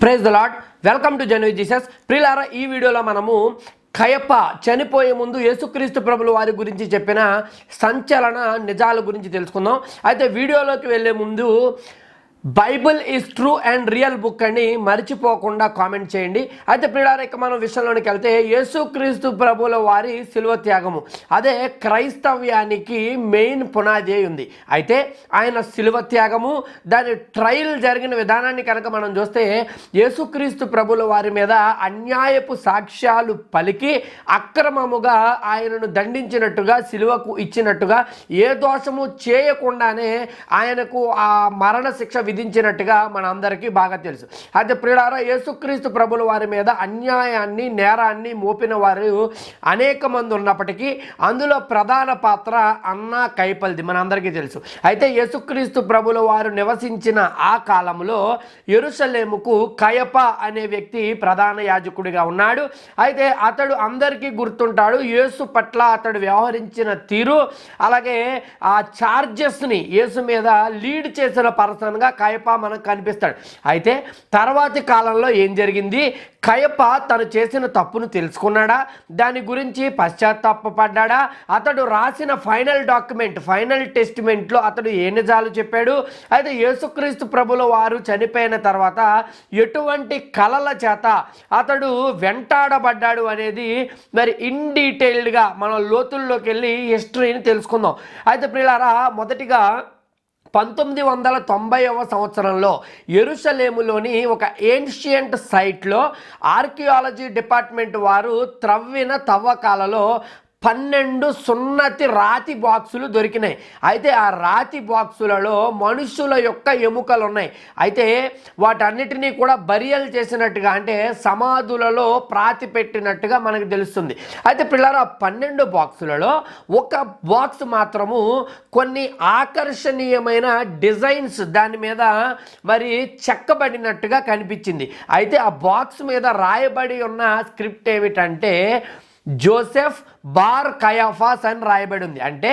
Praise the lord welcome to జనవి Jesus ప్రిలారా ఈ వీడియోలో మనము కయప చనిపోయే ముందు యేసుక్రీస్తు ప్రభుల వారి గురించి చెప్పిన సంచలన నిజాల గురించి తెలుసుకుందాం. అయితే వీడియోలోకి వెళ్ళే ముందు Bible is true and real book అని మర్చిపోకుండా కామెంట్ చేయండి. అయితే ప్రియులారా మనం విషయంలోనికి వెళ్తే యేసుక్రీస్తు ప్రభుల వారి శిలువ త్యాగము. అదే క్రైస్తవ్యానికి మెయిన్ పునాది ఉంది. అయితే ఆయన శిలువ త్యాగము దాని ట్రయల్ జరిగిన విధానాన్ని కనుక మనం చూస్తే యేసుక్రీస్తు ప్రభుల వారి మీద అన్యాయపు సాక్ష్యాలు పలికి అక్రమముగా ఆయనను దండించినట్టుగా శిలువకు ఇచ్చినట్టుగా ఏ దోషము చేయకుండానే ఆయనకు ఆ మరణ శిక్ష విధించినట్టుగా మనందరికీ బాగా తెలుసు. అయితే ప్రియులారా యేసుక్రీస్తు ప్రభుల వారి మీద అన్యాయాన్ని నేరాన్ని మోపిన వారు అనేక మంది ఉన్నప్పటికీ అందులో ప్రధాన పాత్ర అన్న కైపల్ది మనందరికీ తెలుసు. అయితే యేసుక్రీస్తు ప్రభుల వారు నివసించిన ఆ కాలంలో ఎరుసలేముకు కయప అనే వ్యక్తి ప్రధాన యాజకుడిగా ఉన్నాడు. అయితే అతడు అందరికీ గుర్తుంటాడు యేసు పట్ల అతడు వ్యవహరించిన తీరు అలాగే ఆ ఛార్జెస్ని యేసు మీద లీడ్ చేసిన పర్సన్గా కయప మనకు కనిపిస్తాడు. అయితే తర్వాతి కాలంలో ఏం జరిగింది? కయప తను చేసిన తప్పును తెలుసుకున్నాడా? దాని గురించి పశ్చాత్తాపడ్డా అతడు రాసిన ఫైనల్ డాక్యుమెంట్ ఫైనల్ టెస్టిమెంట్లో అతడు ఏ నిజాలు చెప్పాడు? అయితే యేసుక్రీస్తు ప్రభుల వారు చనిపోయిన తర్వాత ఎటువంటి కలల చేత అతడు వెంటాడబడ్డాడు అనేది మరి ఇన్ డీటెయిల్డ్గా మనం లోతుల్లోకి వెళ్ళి హిస్టరీని తెలుసుకుందాం. అయితే ప్రియులారా మొదటిగా పంతొమ్మిది వందల తొంభైవ సంవత్సరంలో ఎరుసలేములోని ఒక ఏన్షియంట్ సైట్లో ఆర్కియాలజీ డిపార్ట్మెంట్ వారు త్రవ్విన తవ్వకాలలో పన్నెండు సున్నతి రాతి బాక్సులు దొరికినాయి. అయితే ఆ రాతి బాక్సులలో మనుషుల యొక్క ఎముకలు ఉన్నాయి అయితే వాటన్నిటినీ కూడా బరియల్ చేసినట్టుగా అంటే సమాధులలో ప్రాతి పెట్టినట్టుగా మనకు తెలుస్తుంది. అయితే పిల్లలు ఆ పన్నెండు బాక్సులలో ఒక బాక్స్ మాత్రము కొన్ని ఆకర్షణీయమైన డిజైన్స్ దాని మీద మరి చెక్కబడినట్టుగా కనిపించింది. అయితే ఆ బాక్స్ మీద రాయబడి ఉన్న స్క్రిప్ట్ ఏమిటంటే జోసెఫ్ బార్ కయఫాస్ అని రాయబడి ఉంది అంటే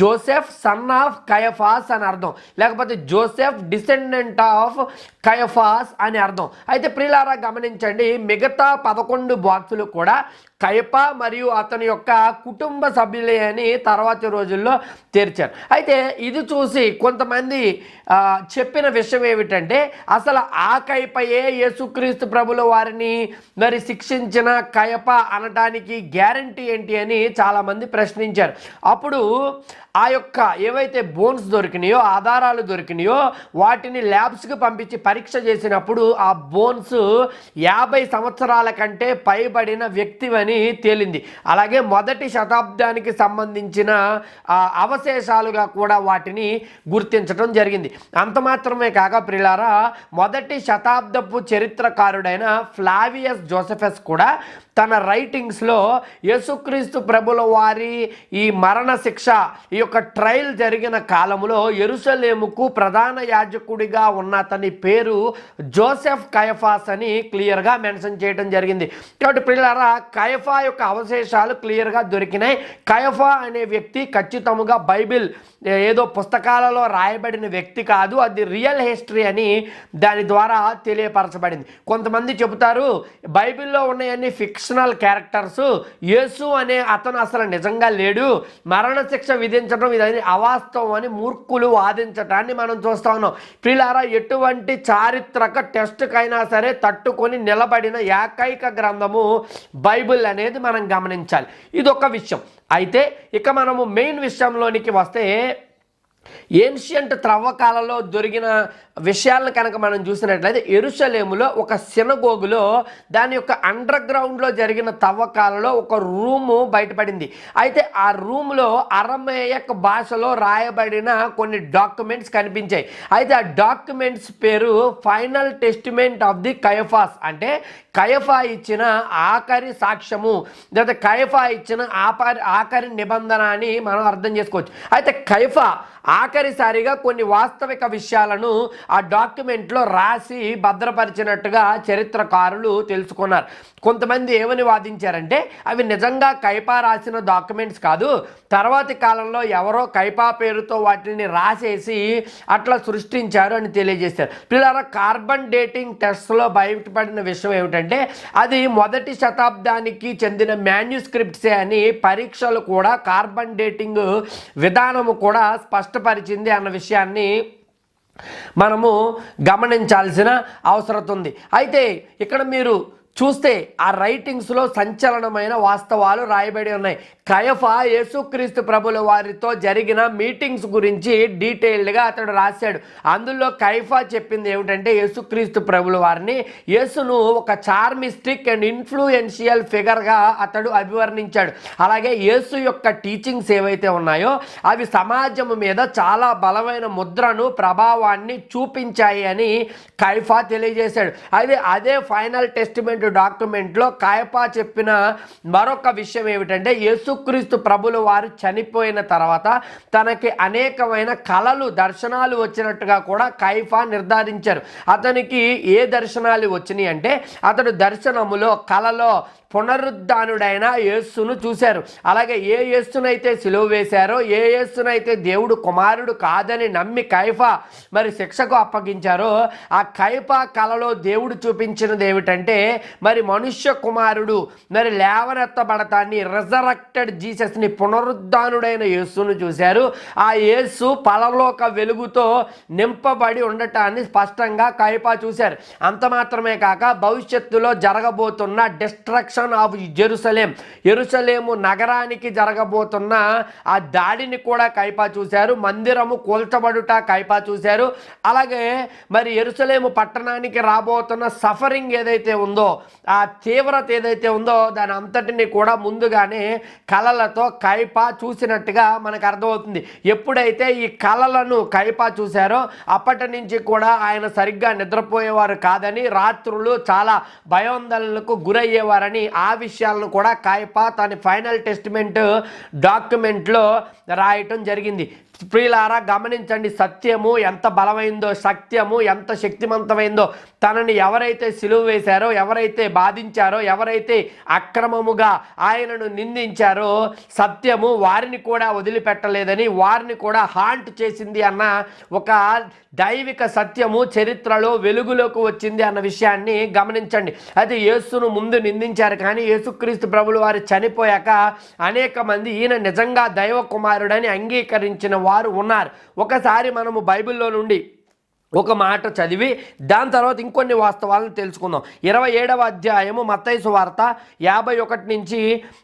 జోసెఫ్ సన్ ఆఫ్ కయఫాస్ అని అర్థం. లేకపోతే జోసెఫ్ డిసెండెంట్ ఆఫ్ కయఫాస్ అని అర్థం. అయితే ప్రియులారా గమనించండి మిగతా పదకొండు బాక్సులు కూడా కయప మరియు అతని యొక్క కుటుంబ సభ్యులే అని తర్వాతి రోజుల్లో తెరిచారు. అయితే ఇది చూసి కొంతమంది చెప్పిన విషయం ఏమిటంటే అసలు ఆ కయపయే యేసుక్రీస్తు ప్రభుల వారిని మరి శిక్షించిన కయప అనటానికి గ్యారంటీ ఏంటి అని చాలామంది ప్రశ్నించారు. అప్పుడు ఆ యొక్క ఏవైతే బోన్స్ దొరికినాయో ఆధారాలు దొరికినాయో వాటిని ల్యాబ్స్కి పంపించి పరీక్ష చేసినప్పుడు ఆ బోన్స్ యాభై సంవత్సరాల కంటే పైబడిన వ్యక్తివని తేలింది. అలాగే మొదటి శతాబ్దానికి సంబంధించిన అవశేషాలుగా కూడా వాటిని గుర్తించడం జరిగింది. అంత మాత్రమే కాక ప్రిలారా మొదటి శతాబ్దపు చరిత్రకారుడైన ఫ్లావియస్ జోసెఫస్ కూడా తన రైటింగ్స్లో యేసుక్రీస్తు ప్రభుల వారి ఈ మరణ శిక్ష ఈ యొక్క ట్రయల్ జరిగిన కాలంలో ఎరుసలేముకు ప్రధాన యాజకుడిగా ఉన్న అతని పేరు జోసెఫ్ కయఫాస్ అని క్లియర్గా మెన్షన్ చేయడం జరిగింది. కాబట్టి పిల్లరా కయఫా యొక్క అవశేషాలు క్లియర్గా దొరికినాయి. కయఫా అనే వ్యక్తి ఖచ్చితముగా బైబిల్ ఏదో పుస్తకాలలో రాయబడిన వ్యక్తి కాదు. అది రియల్ హిస్టరీ అని దాని ద్వారా తెలియపరచబడింది. కొంతమంది చెబుతారు బైబిల్లో ఉన్నాయన్ని ఫిక్షనల్ క్యారెక్టర్స్ యేసు అనే అతను అసలు నిజంగా లేడు. మరణశిక్ష విధించడం ఇది అవాస్తవం అని మూర్ఖులు వాదించటాన్ని మనం చూస్తా ఉన్నాం. ప్రిలారా ఎటువంటి చారిత్రక టెస్ట్కైనా సరే తట్టుకొని నిలబడిన ఏకైక గ్రంథము బైబిల్ అనేది మనం గమనించాలి. ఇది ఒక విషయం. అయితే ఇక మనము మెయిన్ విషయంలోనికి వస్తే ఏన్షియంట్ త్రవ్వకాలలో దొరికిన విషయాలను కనుక మనం చూసినట్లయితే ఎరుసలేములో ఒక సినగోగులో దాని యొక్క అండర్ గ్రౌండ్లో జరిగిన తవ్వకాలలో ఒక రూము బయటపడింది. అయితే ఆ రూమ్లో అరమేయక్ భాషలో రాయబడిన కొన్ని డాక్యుమెంట్స్ కనిపించాయి. అయితే ఆ డాక్యుమెంట్స్ పేరు final testament of the Caiaphas అంటే కయఫా ఇచ్చిన ఆఖరి సాక్ష్యము లేదా కయఫా ఇచ్చిన ఆపరి ఆఖరి నిబంధన అని మనం అర్థం చేసుకోవచ్చు. అయితే కైఫా ఆఖరిసారిగా కొన్ని వాస్తవిక విషయాలను ఆ డాక్యుమెంట్లో రాసి భద్రపరిచినట్టుగా చరిత్రకారులు తెలుసుకున్నారు. కొంతమంది ఏమని వాదించారంటే అవి నిజంగా కైపా రాసిన డాక్యుమెంట్స్ కాదు. తర్వాతి కాలంలో ఎవరో కైపా పేరుతో వాటిని రాసేసి అట్లా సృష్టించారు అని తెలియజేశారు. పిల్లల కార్బన్ డేటింగ్ టెస్ట్లో బయటపడిన విషయం ఏమిటంటే అది మొదటి శతాబ్దానికి చెందిన మాన్యుస్క్రిప్ట్సే అని పరీక్షలు కూడా కార్బన్ డేటింగ్ విధానము కూడా స్పష్టపరిచింది అన్న విషయాన్ని మనము గమనించాల్సిన అవసరం ఉంది. అయితే ఇక్కడ మీరు చూస్తే ఆ రైటింగ్స్లో సంచలనమైన వాస్తవాలు రాయబడి ఉన్నాయి. కయఫా యేసుక్రీస్తు ప్రభుల వారితో జరిగిన మీటింగ్స్ గురించి డీటెయిల్డ్గా అతడు రాశాడు. అందులో కైఫా చెప్పింది ఏమిటంటే యేసుక్రీస్తు ప్రభుల వారిని యేసును ఒక చార్మిస్టిక్ అండ్ ఇన్ఫ్లుయెన్షియల్ ఫిగర్గా అతడు అభివర్ణించాడు. అలాగే యేసు యొక్క టీచింగ్స్ ఏవైతే ఉన్నాయో అవి సమాజం మీద చాలా బలమైన ముద్రను ప్రభావాన్ని చూపించాయి అని కైఫా తెలియజేశాడు. అదే అదే ఫైనల్ టెస్టిమెంట్ డాక్యుమెంట్లో కాయపా చెప్పిన మరొక విషయం ఏమిటంటే యేసుక్రీస్తు ప్రభులు వారు చనిపోయిన తర్వాత తనకి అనేకమైన కళలు దర్శనాలు వచ్చినట్టుగా కూడా కైఫా నిర్ధారించారు. అతనికి ఏ దర్శనాలు వచ్చినాయి అంటే అతడు దర్శనములో కళలో పునరుద్ధానుడైన యేస్సును చూశారు. అలాగే ఏ యేస్సునైతే సిలువ వేశారో ఏ యేస్సునైతే దేవుడు కుమారుడు కాదని నమ్మి కైఫా మరి శిక్షకు అప్పగించారో ఆ కైఫా కళలో దేవుడు చూపించినది ఏమిటంటే మరి మనుష్య కుమారుడు మరి లేవనెత్తబడతాన్ని రిజరక్టెడ్ జీసస్ని పునరుద్ధానుడైన యేసును చూశారు. ఆ యేసు పరలోక వెలుగుతో నింపబడి ఉండటాన్ని స్పష్టంగా కైపా చూశారు. అంత మాత్రమే కాక భవిష్యత్తులో జరగబోతున్న డిస్ట్రక్షన్ ఆఫ్ జెరూసలేం ఎరుసలేము నగరానికి జరగబోతున్న ఆ దాడిని కూడా కైపా చూశారు. మందిరము కూల్చబడుట కైపా చూశారు. అలాగే మరి ఎరుసలేము పట్టణానికి రాబోతున్న సఫరింగ్ ఏదైతే ఉందో ఆ తీవ్రత ఏదైతే ఉందో దాని అంతటిని కూడా ముందుగానే కళలతో కైపా చూసినట్టుగా మనకు అర్థమవుతుంది. ఎప్పుడైతే ఈ కళలను కైపా చూశారో అప్పటి నుంచి కూడా ఆయన సరిగ్గా నిద్రపోయేవారు కాదని రాత్రులు చాలా భయోందనలకు గురయ్యేవారని ఆ విషయాలను కూడా కాయపా తన ఫైనల్ టెస్టిమెంట్ డాక్యుమెంట్లో రాయటం జరిగింది. ప్రియులారా గమనించండి సత్యము ఎంత బలమైందో సత్యము ఎంత శక్తివంతమైందో తనని ఎవరైతే సిలువ వేశారో ఎవరైతే బాధించారో ఎవరైతే అక్రమముగా ఆయనను నిందించారో సత్యము వారిని కూడా వదిలిపెట్టలేదని వారిని కూడా హాంట్ చేసింది అన్న ఒక దైవిక సత్యము చరిత్రలో వెలుగులోకి వచ్చింది అన్న విషయాన్ని గమనించండి. అది యేసును ముందు నిందించారు కానీ యేసుక్రీస్తు ప్రభులు వారు చనిపోయాక అనేక మంది ఈయన నిజంగా దైవ కుమారుడని అంగీకరించిన వారు ఉన్నారు. ఒకసారి మనము బైబిల్లో నుండి ఒక మాట చదివి దాని తర్వాత ఇంకొన్ని వాస్తవాలను తెలుసుకుందాం. ఇరవై ఏడవ అధ్యాయము మత్తైసు వార్త యాభై ఒకటి నుంచి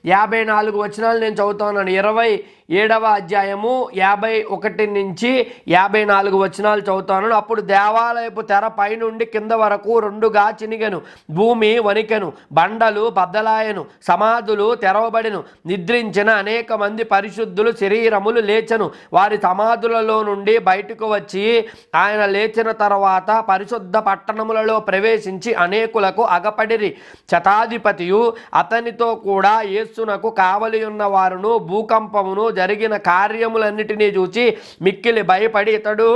యాభై నాలుగు వచనాలు నేను చదువుతున్నాను ఇరవై ఏడవ అధ్యాయము యాభై ఒకటి నుంచి యాభై నాలుగు వచనాలు చదువుతాను. అప్పుడు దేవాలయపు తెర పైనుండి కింద వరకు రెండుగా చినిగెను. భూమి వణికెను. బండలు బద్దలాయను. సమాధులు తెరవబడిను. నిద్రించిన అనేక మంది పరిశుద్ధులు శరీరములు లేచను. వారి సమాధులలో నుండి బయటకు వచ్చి ఆయన లేచిన తర్వాత పరిశుద్ధ పట్టణములలో ప్రవేశించి అనేకులకు అగపడిరి. శతాధిపతియు అతనితో కూడా యేసునకు కావలి ఉన్న వారును భూకంపమును జరిగిన కార్యములన్నిటినీ చూచి మిక్కిలి భయపడి ఇతడు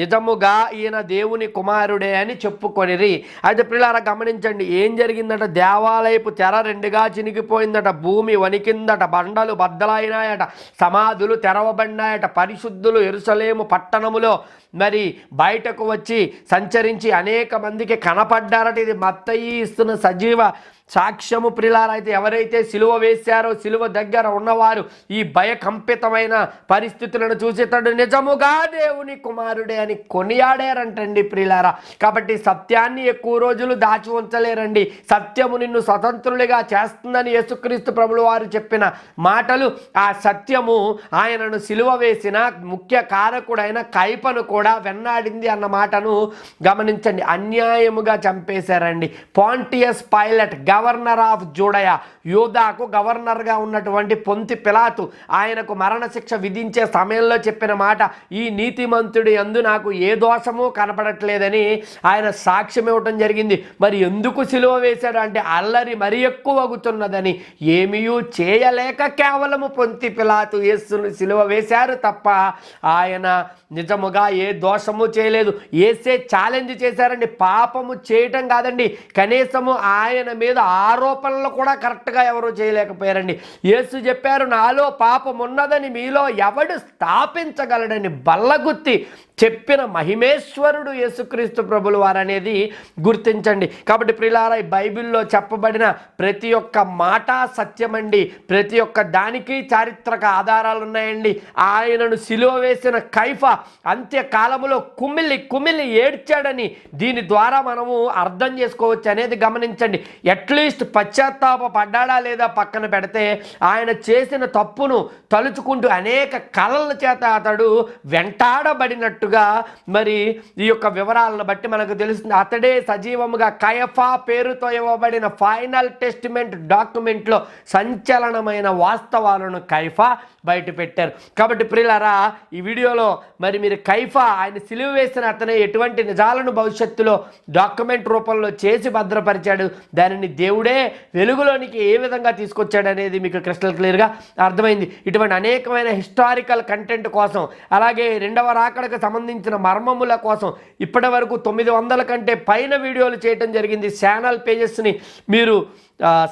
నిజముగా ఈయన దేవుని కుమారుడే అని చెప్పుకొనిరి. అయితే పిల్లల గమనించండి ఏం జరిగిందట? దేవాలయపు తెర రెండుగా చినిగిపోయిందట భూమి వణికిందట బండలు బద్దలైనాయట సమాధులు తెరవబడినాయట పరిశుద్ధులు ఎరుసలేము పట్టణములో మరి బయటకు వచ్చి సంచరించి అనేక మందికి కనపడ్డారట. ఇది మత్తయి ఇస్తున్న సజీవ సాక్ష్యము ప్రిలారైతే ఎవరైతే సిలువ వేశారో సిలువ దగ్గర ఉన్నవారు ఈ భయకంపితమైన పరిస్థితులను చూసి తడు నిజముగా దేవుని కుమారుడే అని కొనియాడారంటండి ప్రిలారా. కాబట్టి సత్యాన్ని ఎక్కువ రోజులు దాచి ఉంచలేరండి. సత్యము నిన్ను స్వతంత్రులుగా చేస్తుందని యేసుక్రీస్తు ప్రభులు వారు చెప్పిన మాటలు ఆ సత్యము ఆయనను సిలువ వేసిన ముఖ్య కారకుడైన కైపను కూడా వెన్నాడింది అన్న మాటను గమనించండి. అన్యాయముగా చంపేశారండి. Pontius Pilate governor of Judea యూదాకు గవర్నర్గా ఉన్నటువంటి పొంతి పిలాతు ఆయనకు మరణశిక్ష విధించే సమయంలో చెప్పిన మాట ఈ నీతిమంతుడి అందు నాకు ఏ దోషము కనపడట్లేదని ఆయన సాక్ష్యం ఇవ్వటం జరిగింది. మరి ఎందుకు సిలువ వేశాడు? అంటే అల్లరి మరీ ఎక్కువగుతున్నదని ఏమీయూ చేయలేక కేవలము పొంతి పిలాతు యేసును సిలువ వేశారు తప్ప ఆయన నిజముగా ఏ దోషము చేయలేదు. ఏసే ఛాలెంజ్ చేశారండి. పాపము చేయటం కాదండి. కనీసము ఆయన మీద ఆరోపణలు కూడా కరెక్ట్గా ఎవరు చేయలేకపోయారండి. యేసు చెప్పారు నాలో పాపం ఉన్నదని మీలో ఎవడు స్థాపించగలడని బల్లగుత్తి చెప్పిన మహిమేశ్వరుడు యేసుక్రీస్తు ప్రభులు వారనేది గుర్తించండి. కాబట్టి ప్రిలారా బైబిల్లో చెప్పబడిన ప్రతి ఒక్క మాట సత్యమండి. ప్రతి ఒక్క దానికి చారిత్రక ఆధారాలు ఉన్నాయండి ఆయనను సిలువ వేసిన కైఫా అంత్యకాలములో కుమిలి కుమిలి ఏడ్చాడని దీని ద్వారా మనము అర్థం చేసుకోవచ్చు అనేది గమనించండి. అట్లీస్ట్ పశ్చాత్తాప పడ్డాడా లేదా పక్కన పెడితే ఆయన చేసిన తప్పును తలుచుకుంటూ అనేక కళల చేత అతడు వెంటాడబడినట్టు వెంటాడబడినట్టుగా మరి ఈ యొక్క వివరాలను బట్టి మనకు తెలుస్తుంది. అతడే సజీవముగా కయఫా పేరుతో ఇవ్వబడిన ఫైనల్ టెస్టిమెంట్ డాక్యుమెంట్లో సంచలనమైన వాస్తవాలను కైఫా బయట పెట్టారు. కాబట్టి ప్రియులరా ఈ వీడియోలో మరి మీరు కైఫా ఆయన సిలువ వేసిన అతనే ఎటువంటి నిజాలను భవిష్యత్తులో డాక్యుమెంట్ రూపంలో చేసి భద్రపరిచాడు? దానిని దేవుడే వెలుగులోనికి ఏ విధంగా తీసుకొచ్చాడు అనేది మీకు క్రిస్టల్ క్లియర్గా అర్థమైంది. ఇటువంటి అనేకమైన హిస్టారికల్ కంటెంట్ కోసం అలాగే రెండవ రాకడకు సంబంధించిన మర్మముల కోసం ఇప్పటి వరకు తొమ్మిది వందల కంటే పైన వీడియోలు చేయటం జరిగింది. ఛానల్ పేజెస్ని మీరు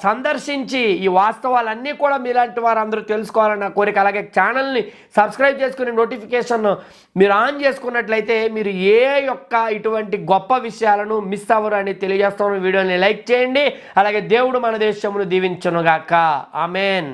సందర్శించి ఈ వాస్తవాలన్నీ కూడా మీలాంటి వారు అందరూ తెలుసుకోవాలన్న కోరిక అలాగే ఛానల్ని సబ్స్క్రైబ్ చేసుకుని నోటిఫికేషన్ మీరు ఆన్ చేసుకున్నట్లయితే మీరు ఏ యొక్క ఇటువంటి గొప్ప విషయాలను మిస్ అవ్వరు అని తెలియజేస్తాను. వీడియోని లైక్ చేయండి. అలాగే దేవుడు మన దేశమును దీవించనుగాక. ఆమెన్.